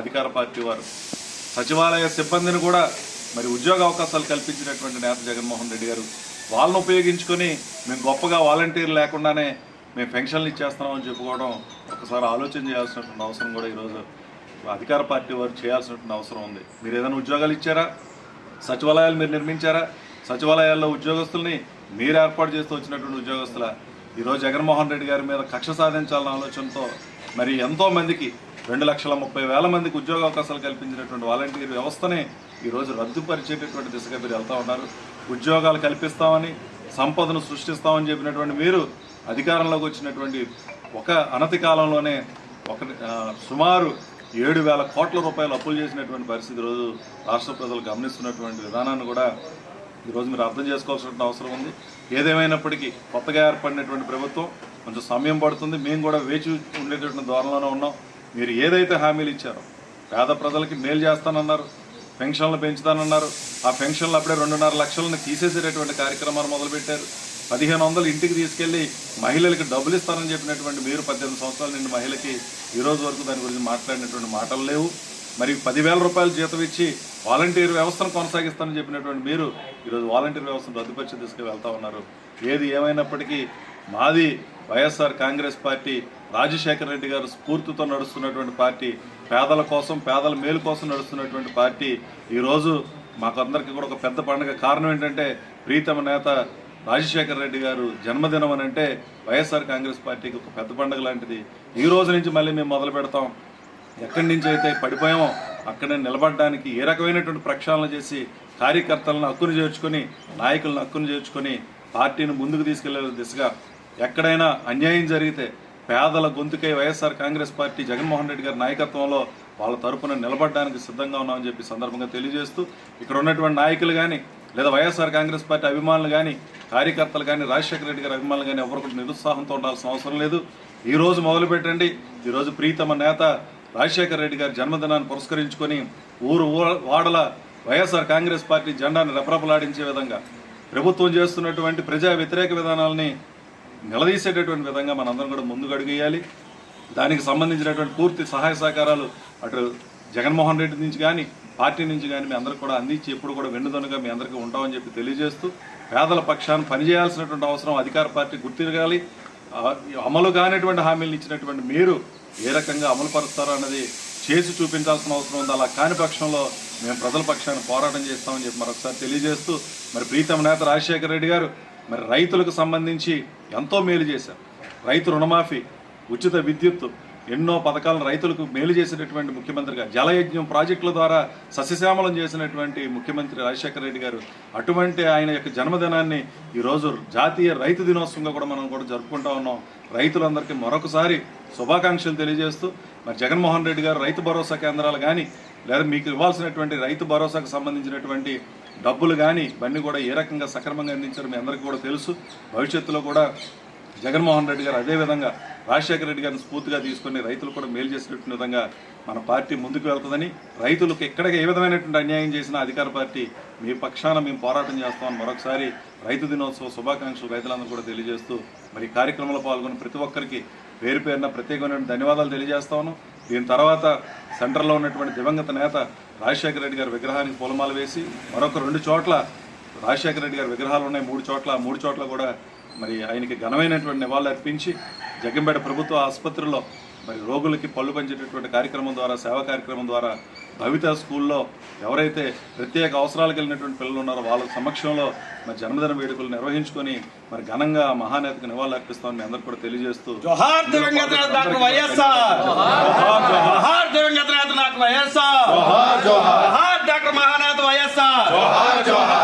అధికార పార్టీ వారు. సచివాలయ సిబ్బందిని కూడా మరి ఉద్యోగ అవకాశాలు కల్పించినటువంటి నేత జగన్మోహన్ రెడ్డి గారు వాళ్ళని ఉపయోగించుకొని మేము గొప్పగా వాలంటీర్ లేకుండానే మేము పెన్షన్లు ఇచ్చేస్తున్నామని చెప్పుకోవడం ఒకసారి ఆలోచన చేయాల్సినటువంటి అవసరం కూడా ఈరోజు అధికార పార్టీ వారు చేయాల్సినటువంటి అవసరం ఉంది. మీరు ఏదైనా ఉద్యోగాలు ఇచ్చారా? సచివాలయాలు మీరు నిర్మించారా? సచివాలయాల్లో ఉద్యోగస్తుల్ని మీరు ఏర్పాటు చేస్తూ వచ్చినటువంటి ఉద్యోగస్తుల ఈరోజు జగన్మోహన్ రెడ్డి గారి మీద కక్ష సాధించాలన్న ఆలోచనతో మరి ఎంతో మందికి రెండు లక్షల ముప్పై వేల మందికి ఉద్యోగ అవకాశాలు కల్పించినటువంటి వాలంటీర్ వ్యవస్థనే ఈరోజు రద్దుపరిచేటటువంటి దిశగా మీరు వెళ్తా ఉన్నారు. ఉద్యోగాలు కల్పిస్తామని సంపదను సృష్టిస్తామని చెప్పినటువంటి మీరు అధికారంలోకి వచ్చినటువంటి ఒక అనతి కాలంలోనే ఒక సుమారు ఏడు వేల కోట్ల రూపాయలు అప్పులు చేసినటువంటి పరిస్థితి ఈరోజు రాష్ట్ర ప్రజలు గమనిస్తున్నటువంటి విధానాన్ని కూడా ఈరోజు మీరు అర్థం చేసుకోవాల్సిన అవసరం ఉంది. ఏదేమైనప్పటికీ కొత్తగా ఏర్పడినటువంటి ప్రభుత్వం కొంచెం సమయం పడుతుంది. మేము కూడా వేచి ఉండేటటువంటి ధోరణిలోనే ఉన్నాం. మీరు ఏదైతే హామీలు ఇచ్చారో పేద ప్రజలకి మేలు చేస్తానన్నారు పెన్షన్లు పెంచుతానన్నారు ఆ పెన్షన్లు అప్పుడే రెండున్నర లక్షలను తీసేసేటటువంటి కార్యక్రమాలు మొదలుపెట్టారు. పదిహేను వందలు ఇంటికి తీసుకెళ్ళి మహిళలకు డబ్బులు ఇస్తానని చెప్పినటువంటి మీరు పద్దెనిమిది సంవత్సరాల నుండి మహిళకి ఈరోజు వరకు దాని గురించి మాట్లాడినటువంటి మాటలు లేవు. మరి పదివేల రూపాయలు జీతం ఇచ్చి వాలంటీర్ వ్యవస్థను కొనసాగిస్తానని చెప్పినటువంటి మీరు ఈరోజు వాలంటీర్ వ్యవస్థను రద్దుపరిచి దిశగా వెళ్తా ఉన్నారు. ఏది ఏమైనప్పటికీ మాది వైఎస్ఆర్ కాంగ్రెస్ పార్టీ రాజశేఖర రెడ్డి గారు స్ఫూర్తితో నడుస్తున్నటువంటి పార్టీ పేదల కోసం పేదల మేలు కోసం నడుస్తున్నటువంటి పార్టీ. ఈరోజు మాకందరికీ కూడా ఒక పెద్ద పండుగ. కారణం ఏంటంటే ప్రీతమ నేత రాజశేఖర రెడ్డి గారు జన్మదినం అని అంటే వైఎస్ఆర్ కాంగ్రెస్ పార్టీకి ఒక పెద్ద పండుగ లాంటిది. ఈ రోజు నుంచి మళ్ళీ మేము మొదలు పెడతాం. ఎక్కడి నుంచి అయితే పడిపోయామో అక్కడ నిలబడడానికి ఏ రకమైనటువంటి ప్రక్షాళన చేసి కార్యకర్తలను హక్కును చేర్చుకొని నాయకులను హక్కును చేర్చుకొని పార్టీని ముందుకు తీసుకెళ్ళే దిశగా ఎక్కడైనా అన్యాయం జరిగితే పేదల గొంతుకై YSR Congress party Jaganmohan Reddy గారి నాయకత్వంలో వాళ్ళ తరపున నిలబడడానికి సిద్ధంగా ఉన్నామని చెప్పి సందర్భంగా తెలియజేస్తూ ఇక్కడ ఉన్నటువంటి నాయకులు కానీ లేదా వైఎస్ఆర్ కాంగ్రెస్ పార్టీ అభిమానులు కానీ కార్యకర్తలు కానీ రాజశేఖర రెడ్డి గారి అభిమానులు కానీ ఎవరు కూడా నిరుత్సాహంతో ఉండాల్సిన అవసరం లేదు. ఈ రోజు ఈరోజు ప్రీతమ నేత రాజశేఖర రెడ్డి గారి జన్మదినాన్ని పురస్కరించుకొని ఊరు వాడల వైఎస్ఆర్ కాంగ్రెస్ పార్టీ జెండాను రెపరెపలాడించే విధంగా ప్రభుత్వం చేస్తున్నటువంటి ప్రజా వ్యతిరేక విధానాలని నిలదీసేటటువంటి విధంగా మనందరం కూడా ముందుకు అడుగేయాలి. దానికి సంబంధించినటువంటి పూర్తి సహాయ సహకారాలు అటు జగన్మోహన్ రెడ్డి నుంచి కానీ పార్టీ నుంచి కానీ మీ అందరికి కూడా అందించి ఎప్పుడు కూడా వెన్నుదనుగా మీ అందరికీ ఉంటామని చెప్పి తెలియజేస్తూ పేదల పక్షాన్ని పనిచేయాల్సినటువంటి అవసరం అధికార పార్టీ గుర్తిరగాలి. అమలు కానిటువంటి హామీలు ఇచ్చినటువంటి మీరు ఏ రకంగా అమలు పరుస్తారో అన్నది చేసి చూపించాల్సిన అవసరం ఉంది. అలా కాని పక్షంలో మేము ప్రజల పక్షాన్ని పోరాటం చేస్తామని చెప్పి మరొకసారి తెలియజేస్తూ మరి ప్రీతమ నేత రాజశేఖర రెడ్డి గారు మరి రైతులకు సంబంధించి ఎంతో మేలు చేశారు రైతు రుణమాఫీ ఉచిత విద్యుత్ ఎన్నో పథకాలను రైతులకు మేలు చేసినటువంటి ముఖ్యమంత్రిగా జలయజ్ఞం ప్రాజెక్టుల ద్వారా సస్యశ్యామలం చేసినటువంటి ముఖ్యమంత్రి రాజశేఖర రెడ్డి గారు అటువంటి ఆయన యొక్క జన్మదినాన్ని ఈరోజు జాతీయ రైతు దినోత్సవంగా కూడా మనం కూడా జరుపుకుంటా ఉన్నాం. రైతులందరికీ మరొకసారి శుభాకాంక్షలు తెలియజేస్తూ మరి జగన్మోహన్ రెడ్డి గారు రైతు భరోసా కేంద్రాలు కానీ లేదా మీకు ఇవ్వాల్సినటువంటి రైతు భరోసాకు సంబంధించినటువంటి డబ్బులు కానీ ఇవన్నీ కూడా ఏ రకంగా సక్రమంగా అందించారు మీ అందరికీ కూడా తెలుసు. భవిష్యత్తులో కూడా జగన్మోహన్ రెడ్డి గారు అదేవిధంగా రాజశేఖర రెడ్డి గారిని స్ఫూర్తిగా తీసుకొని రైతులు కూడా మేలు చేసినటువంటి విధంగా మన పార్టీ ముందుకు వెళ్తుందని రైతులకు ఎక్కడికి ఏ విధమైనటువంటి అన్యాయం చేసినా అధికార పార్టీ మీ పక్షాన మేము పోరాటం చేస్తామని మరొకసారి రైతు దినోత్సవ శుభాకాంక్షలు రైతులందరూ కూడా తెలియజేస్తూ మరి కార్యక్రమంలో పాల్గొన్న ప్రతి ఒక్కరికి పేరు పేరున ప్రత్యేకమైన ధన్యవాదాలు తెలియజేస్తాను దీని తర్వాత సెంటర్లో ఉన్నటువంటి దివంగత నేత రాజశేఖర రెడ్డి గారి విగ్రహానికి పూలమాల వేసి మరొక రెండు చోట్ల రాజశేఖర రెడ్డి గారి విగ్రహాలు ఉన్నాయి. మూడు చోట్ల మూడు చోట్ల కూడా మరి ఆయనకి ఘనమైనటువంటి నివాళులు అర్పించి జగ్గంపేట ప్రభుత్వ ఆసుపత్రిలో మరి రోగులకి పళ్ళు పంచేటటువంటి కార్యక్రమం ద్వారా సేవా కార్యక్రమం ద్వారా భవిత స్కూల్లో ఎవరైతే ప్రత్యేక అవసరాలు కలిగినటువంటి పిల్లలు ఉన్నారో వాళ్ళ సమక్షంలో మరి జన్మదిన వేడుకలు నిర్వహించుకొని మరి ఘనంగా మహానేతకు నివాళులు అర్పిస్తామని మీ అందరికీ కూడా తెలియజేస్తూ జోహార్ దివంగత నేత డాక్టర్ వైఎస్ఆర్ జోహార్ దివంగత నేత డాక్టర్ వైఎస్ఆర్